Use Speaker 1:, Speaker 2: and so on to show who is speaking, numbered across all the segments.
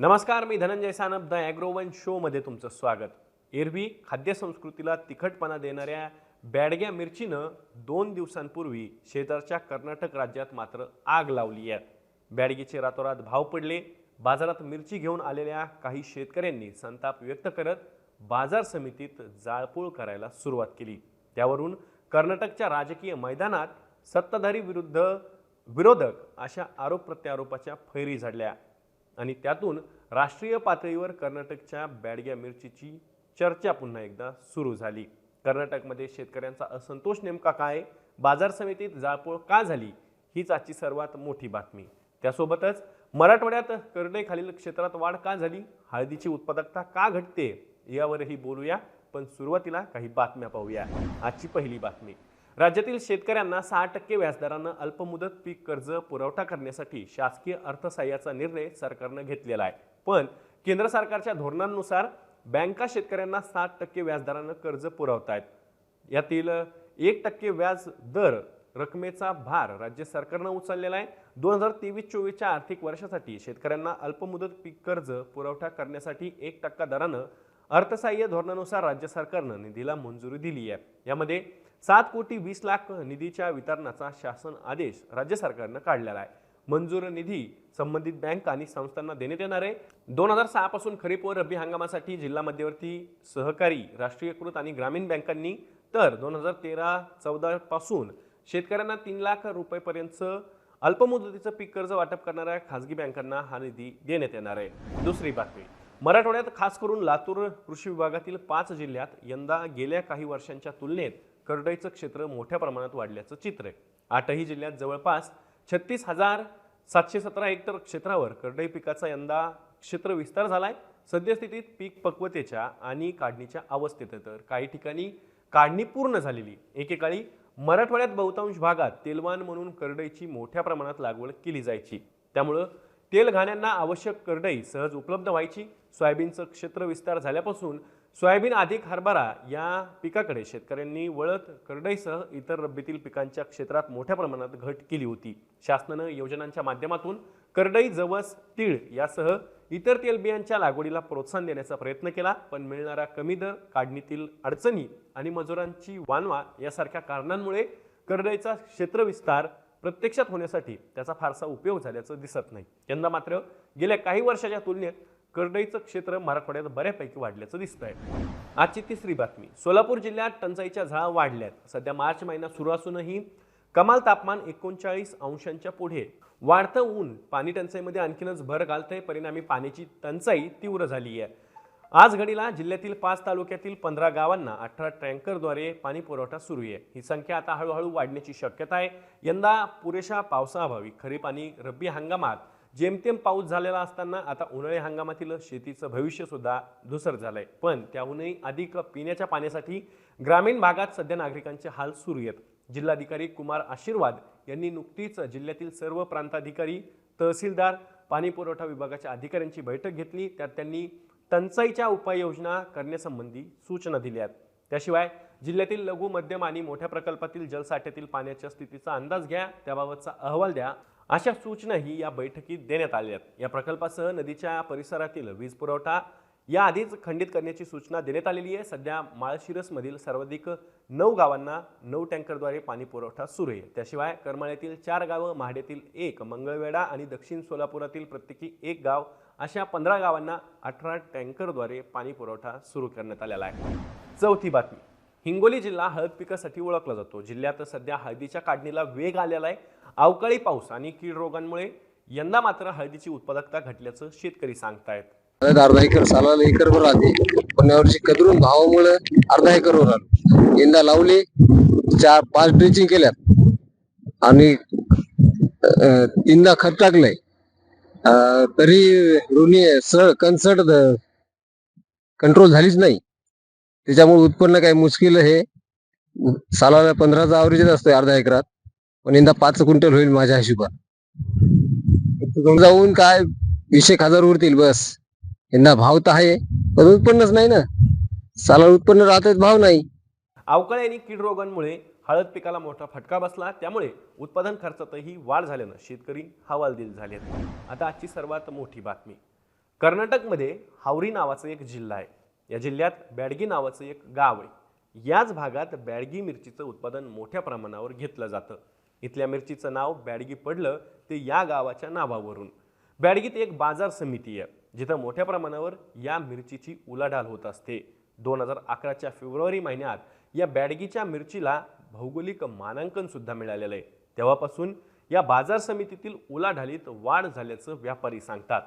Speaker 1: नमस्कार मी धनंजय सानप द ॲग्रोवन शोमध्ये तुमचं स्वागत. एरवी खाद्यसंस्कृतीला तिखटपणा देणाऱ्या बॅडग्या मिरचीनं दोन दिवसांपूर्वी शेजारच्या कर्नाटक राज्यात मात्र आग लावली आहे. बॅडगीचे रातोरात भाव पडले. बाजारात मिरची घेऊन आलेल्या काही शेतकऱ्यांनी संताप व्यक्त करत बाजार समितीत जाळपोळ करायला सुरुवात केली. त्यावरून कर्नाटकच्या राजकीय मैदानात सत्ताधारी विरुद्ध विरोधक अशा आरोप प्रत्यारोपाच्या फैरी झडल्या. आणि त्यातून राष्ट्रीय पातळीवर कर्नाटकच्या बॅडग्या मिरचीची चर्चा पुन्हा एकदा सुरू झाली. कर्नाटकमध्ये शेतकऱ्यांचा असंतोष नेमका काय? बाजार समितीत जाळपोळ का झाली? हीच आजची सर्वात मोठी बातमी. त्यासोबतच मराठवाड्यात करडेखालील क्षेत्रात वाढ का झाली? हळदीची उत्पादकता का घटते? यावरही बोलूया पण सुरुवातीला काही बातम्या पाहूया. आजची पहिली बातमी. राज्यातील शेतकऱ्यांना सहा टक्के व्याजदरानं अल्पमुदत पीक कर्ज पुरवठा करण्यासाठी शासकीय अर्थसहाय्याचा निर्णय सरकारनं घेतलेला आहे. पण केंद्र सरकारच्या धोरणांनुसार बँका शेतकऱ्यांना सात टक्के व्याजदरानं कर्ज पुरवतायत. यातील एक टक्के व्याज दर रकमेचा भार राज्य सरकारनं उचललेला आहे. दोन हजार तेवीस चोवीसच्या आर्थिक वर्षासाठी शेतकऱ्यांना अल्पमुदत पीक कर्ज पुरवठा करण्यासाठी एक टक्का दरानं अर्थसहाय्य धोरणानुसार राज्य सरकारनं निधीला मंजुरी दिली आहे. यामध्ये सात कोटी वीस लाख निधीच्या वितरणाचा शासन आदेश राज्य सरकारनं काढलेला आहे. मंजूर निधी संबंधित बँक आणि संस्थांना देण्यात येणार आहे. दोन हजार सहा पासून खरीप व रब्बी हंगामासाठी जिल्हा मध्यवर्ती सहकारी राष्ट्रीयकृत आणि ग्रामीण बँकांनी तर दोन हजार तेरा चौदा पासून शेतकऱ्यांना तीन लाख रुपयेपर्यंत अल्पमुदतीचं पीक कर्ज वाटप करणाऱ्या खासगी बँकांना हा निधी देण्यात येणार आहे. दुसरी बातमी. मराठवाड्यात खास करून लातूर कृषी विभागातील पाच जिल्ह्यात यंदा गेल्या काही वर्षांच्या तुलनेत करडईचं क्षेत्र मोठ्या प्रमाणात वाढल्याचं चित्र आहे. आठही जिल्ह्यात जवळपास छत्तीस हजार सातशे सतरा हेक्टर क्षेत्रावर करडई पिकाचा यंदा क्षेत्र विस्तार झाला आहे सद्यस्थितीत पीक पक्वतेच्या आणि काढणीच्या अवस्थेत आहे. तर काही ठिकाणी काढणी पूर्ण झालेली एकेकाळी मराठवाड्यात बहुतांश भागात तेलवान म्हणून करडईची मोठ्या प्रमाणात लागवड केली जायची. त्यामुळं तेल घाण्यांना आवश्यक करडई सहज उपलब्ध व्हायची. सोयाबीनचं क्षेत्र विस्तार झाल्यापासून सोयाबीन अधिक हरभरा या पिकाकडे शेतकऱ्यांनी वळत करडईसह इतर रब्बीतील पिकांच्या क्षेत्रात मोठ्या प्रमाणात घट केली होती. शासनानं योजनांच्या माध्यमातून करडई जवस तीळ यासह इतर तेलबियांच्या लागवडीला प्रोत्साहन देण्याचा प्रयत्न केला पण मिळणारा कमी दर काढणीतील अडचणी आणि मजुरांची वानवा यासारख्या कारणांमुळे करडईचा क्षेत्रविस्तार प्रत्यक्षात होण्यासाठी त्याचा फारसा उपयोग झाल्याचं दिसत नाही. यंदा मात्र गेल्या काही वर्षाच्या तुलनेत करडईचं क्षेत्र मराठवाड्यात बऱ्यापैकी वाढल्याचं दिसतंय. आजची तिसरी बातमी सोलापूर जिल्ह्यात टंचाईच्या झळा वाढल्यात. सध्या मार्च महिना सुरू असूनही कमाल तापमान एकोणचाळीस अंशांच्या पुढे. वाढतं ऊन पाणी टंचाईमध्ये आणखीनच भर घालतंय. परिणामी पाण्याची टंचाई तीव्र झाली आहे आज घडीला जिल्ह्यातील पाच तालुक्यातील पंधरा गावांना अठरा टँकरद्वारे पाणी पुरवठा सुरू आहे ही संख्या आता हळूहळू वाढण्याची शक्यता आहे. यंदा पुरेशा पावसाअभावी खरीप आणि रब्बी हंगामात जेमतेम पाऊस झालेला असताना आता उन्हाळी हंगामातील शेतीचं भविष्यसुद्धा धुसर झालं आहे पण त्याहूनही अधिक पिण्याच्या पाण्यासाठी ग्रामीण भागात सध्या नागरिकांचे हाल सुरू आहेत. जिल्हाधिकारी कुमार आशीर्वाद यांनी नुकतीच जिल्ह्यातील सर्व प्रांताधिकारी तहसीलदार पाणी पुरवठा विभागाच्या अधिकाऱ्यांची बैठक घेतली. त्यात त्यांनी टंचाईच्या उपाययोजना करण्यासंबंधी सूचना दिल्या आहेत. त्याशिवाय जिल्ह्यातील लघु मध्यम आणि मोठ्या प्रकल्पातील जलसाठ्यातील पाण्याच्या स्थितीचा अंदाज घ्या. त्याबाबतचा अहवाल द्या. अशा सूचनाही या बैठकीत देण्यात आल्या आहेत या प्रकल्पासह नदीच्या परिसरातील वीज पुरवठा याआधीच खंडित करण्याची सूचना देण्यात आलेली आहे. सध्या माळशिरसमधील सर्वाधिक नऊ गावांना नऊ टँकरद्वारे पाणी पुरवठा सुरू आहे. त्याशिवाय करमाळ्यातील चार गावं महाडेतील एक मंगळवेढा आणि दक्षिण सोलापुरातील प्रत्येकी एक गाव अशा पंधरा गावांना अठरा टँकरद्वारे पाणी पुरवठा सुरू करण्यात आलेला आहे. चौथी बातमी. हिंगोली जिल्हा हळद पिकासाठी ओळखला जातो. जिल्ह्यात सध्या हळदीच्या काढणीला वेग आलेला आहे. अवकाळी पाऊस आणि कीड रोगांमुळे यंदा मात्र हळदीची उत्पादकता घटल्याचं शेतकरी सांगतायत.
Speaker 2: अर्धा एकर सालाला एकर भर राहते. पण यावर्षी कदरून भावामुळे अर्धा एकर वर आलो यंदा लावले चार पाच ड्रिचिंग केल्यात. आणि तीनदा खत टाकलंय. तरी ऋणी कन्सर्ट कंट्रोल झालीच नाही. त्याच्यामुळे उत्पन्न काही मुश्किल हे सालाला पंधराचा अवरेजच असतोय अर्धा एकरात. पण यंदा पाच क्विंटल होईल माझ्या हिशोबात जाऊन काय वीस एक हजार उरतील बस. यंदा भाव तर आहे पण उत्पन्नच नाही ना. साला उत्पन्न राहतच भाव नाही.
Speaker 1: अवकाळी आणि कीड रोगांमुळे हळद पिकाला मोठा फटका बसला. त्यामुळे उत्पादन खर्चातही वाढ झाल्यानं शेतकरी हवालदिल झाले आता आजची सर्वात मोठी बातमी. कर्नाटकमध्ये हावरी नावाचं एक जिल्हा आहे. या जिल्ह्यात बॅडगी नावाचं एक गाव आहे. याच भागात बॅडगी मिरचीचं उत्पादन मोठ्या प्रमाणावर घेतलं जातं. इथल्या मिरचीचं नाव बॅडगी पडलं ते या गावाच्या नावावरून. बॅडगीत एक बाजार समिती आहे जिथं मोठ्या प्रमाणावर या मिरचीची उलाढाल होत असते. दोन हजार अकराच्या फेब्रुवारी महिन्यात या बॅडगीच्या मिरचीला भौगोलिक मानांकन सुद्धा मिळालेलं आहे. तेव्हापासून या बाजार समितीतील उलाढालीत वाढ झाल्याचं व्यापारी सांगतात.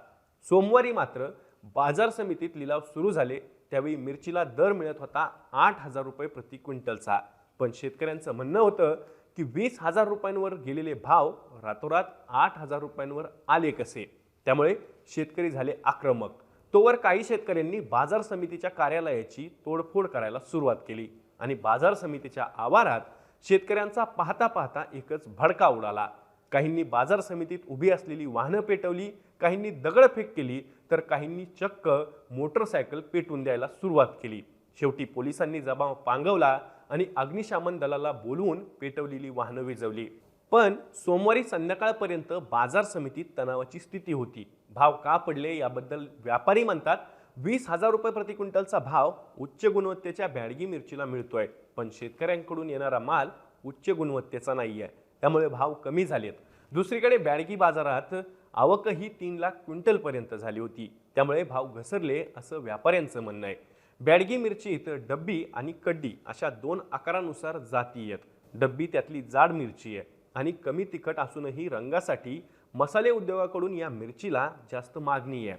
Speaker 1: सोमवारी मात्र बाजार समितीत लिलाव सुरू झाले त्यावेळी मिरचीला दर मिळत होता आठ हजार रुपये प्रति क्विंटलचा. पण शेतकऱ्यांचं म्हणणं होतं की वीस हजार रुपयांवर गेलेले भाव रातोरात आठ हजार रुपयांवर आले कसे? त्यामुळे शेतकरी झाले आक्रमक. तोवर काही शेतकऱ्यांनी बाजार समितीच्या कार्यालयाची तोडफोड करायला सुरुवात केली आणि बाजार समितीच्या आवारात शेतकऱ्यांचा पाहता पाहता एकच भडका उडाला. काहींनी बाजार समितीत उभी असलेली वाहनं पेटवली काहींनी दगडफेक केली तर काहींनी चक्क मोटरसायकल पेटून द्यायला सुरुवात केली. शेवटी पोलिसांनी जबाब पांगवला आणि अग्निशामन दलाला बोलवून पेटवलेली वाहनं विझवली. पण सोमवारी संध्याकाळपर्यंत बाजार समितीत तणावाची स्थिती होती. भाव का पडले याबद्दल व्यापारी म्हणतात वीस हजार रुपये प्रति क्विंटलचा भाव उच्च गुणवत्तेच्या बॅडगी मिरचीला मिळतोय. पण शेतकऱ्यांकडून येणारा माल उच्च गुणवत्तेचा नाही आहे त्यामुळे भाव कमी झालेत. दुसरीकडे बॅडगी बाजारात आवकही तीन लाख क्विंटलपर्यंत झाली होती. त्यामुळे भाव घसरले असं व्यापाऱ्यांचं म्हणणं आहे. बॅडगी मिरचीत डब्बी आणि कड्डी अशा दोन आकारानुसार जाती आहेत डब्बी त्यातली जाड मिरची आहे आणि कमी तिखट असूनही रंगासाठी मसाले उद्योगाकडून या मिरचीला जास्त मागणी आहे.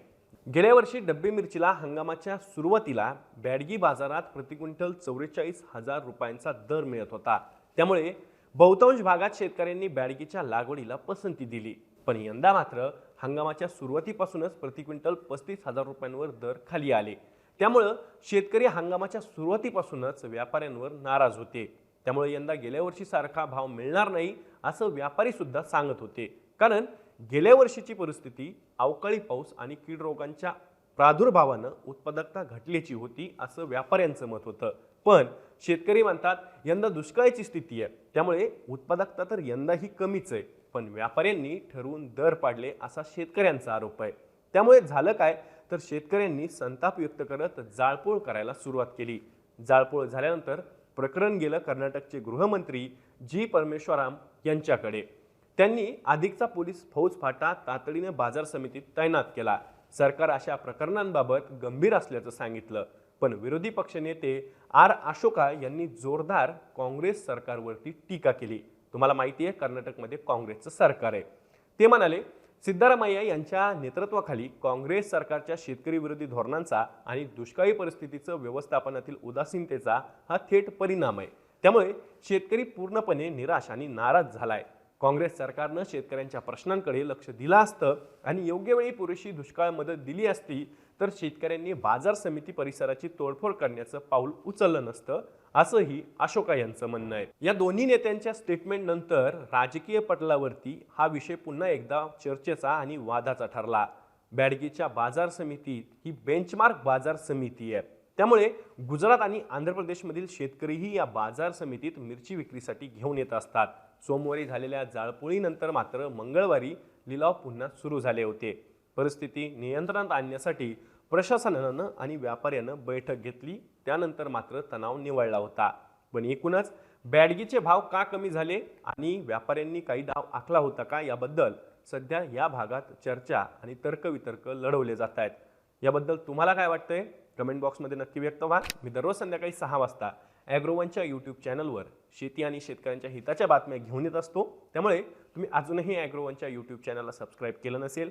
Speaker 1: गेल्या वर्षी डब्बी मिरचीला हंगामाच्या सुरुवातीला बॅडगी बाजारात प्रति क्विंटल चौवेचाळीस हजार रुपयांचा दर मिळत होता. त्यामुळे बहुतांश भागात शेतकऱ्यांनी बॅडगीच्या लागवडीला पसंती दिली. पण यंदा मात्र हंगामाच्या सुरुवातीपासूनच प्रति क्विंटल पस्तीस हजार रुपयांवर दर खाली आले. त्यामुळं शेतकरी हंगामाच्या सुरुवातीपासूनच व्यापाऱ्यांवर नाराज होते. त्यामुळे यंदा गेल्या वर्षीसारखा भाव मिळणार नाही असं व्यापारी सुद्धा सांगत होते. कारण गेल्या वर्षीची परिस्थिती अवकाळी पाऊस आणि कीड रोगांच्या प्रादुर्भावानं उत्पादकता घटल्याची होती असं व्यापाऱ्यांचं मत होतं. पण शेतकरी म्हणतात यंदा दुष्काळाची स्थिती आहे. त्यामुळे उत्पादकता तर यंदाही कमीच आहे. पण व्यापाऱ्यांनी ठरवून दर पाडले असा शेतकऱ्यांचा आरोप आहे. त्यामुळे झालं काय? तर शेतकऱ्यांनी संताप व्यक्त करत जाळपोळ करायला सुरुवात केली. जाळपोळ झाल्यानंतर प्रकरण गेलं कर्नाटकचे गृहमंत्री जी परमेश्वराम यांच्याकडे. त्यांनी अधिकचा पोलीस फौजफाटा तातडीने बाजार समितीत तैनात केला. सरकार अशा प्रकरणांबाबत गंभीर असल्याचं सांगितलं. पण विरोधी पक्षनेते आर अशोका यांनी जोरदार काँग्रेस सरकारवरती टीका केली. तुम्हाला माहिती आहे कर्नाटकमध्ये काँग्रेसचं सरकार आहे. ते म्हणाले सिद्धारामय्या यांच्या नेतृत्वाखाली काँग्रेस सरकारच्या शेतकरी विरोधी धोरणांचा आणि दुष्काळी परिस्थितीचं व्यवस्थापनातील उदासीनतेचा हा थेट परिणाम आहे. त्यामुळे शेतकरी पूर्णपणे निराश आणि नाराज झालाय. काँग्रेस सरकारनं शेतकऱ्यांच्या प्रश्नांकडे लक्ष दिलं असतं आणि योग्य वेळी पुरेशी दुष्काळ मदत दिली असती तर शेतकऱ्यांनी बाजार समिती परिसराची तोडफोड करण्याचं पाऊल उचललं नसतं असंही अशोका यांचं म्हणणं आहे. या दोन्ही नेत्यांच्या स्टेटमेंट नंतर राजकीय पटलावरती हा विषय पुन्हा एकदा चर्चेचा आणि वादाचा ठरला. बॅडगीच्या बाजार समितीत ही बेंचमार्क बाजार समिती आहे. त्यामुळे गुजरात आणि आंध्र प्रदेशमधील शेतकरीही या बाजार समितीत मिरची विक्रीसाठी घेऊन येत असतात. सोमवारी झालेल्या जाळपोळीनंतर मात्र मंगळवारी लिलाव पुन्हा सुरू झाले होते. परिस्थिती नियंत्रणात आणण्यासाठी प्रशासनानं आणि व्यापाऱ्यानं बैठक घेतली. त्यानंतर मात्र तणाव निवळला होता. पण एकूणच बॅडगीचे भाव का कमी झाले आणि व्यापाऱ्यांनी काही डाव आखला होता का याबद्दल सध्या या भागात चर्चा आणि तर्कवितर्क लढवले जात आहेत. याबद्दल तुम्हाला काय वाटतंय? कमेंट बॉक्समध्ये नक्की व्यक्त व्हा. मी दररोज संध्याकाळी सहा वाजता ॲग्रोवनच्या यूट्यूब चॅनलवर शेती आणि शेतकऱ्यांच्या हिताच्या बातम्या घेऊन येत असतो. त्यामुळे तुम्ही अजूनही ॲग्रोवनच्या यूट्यूब चॅनलला सबस्क्राईब केलं नसेल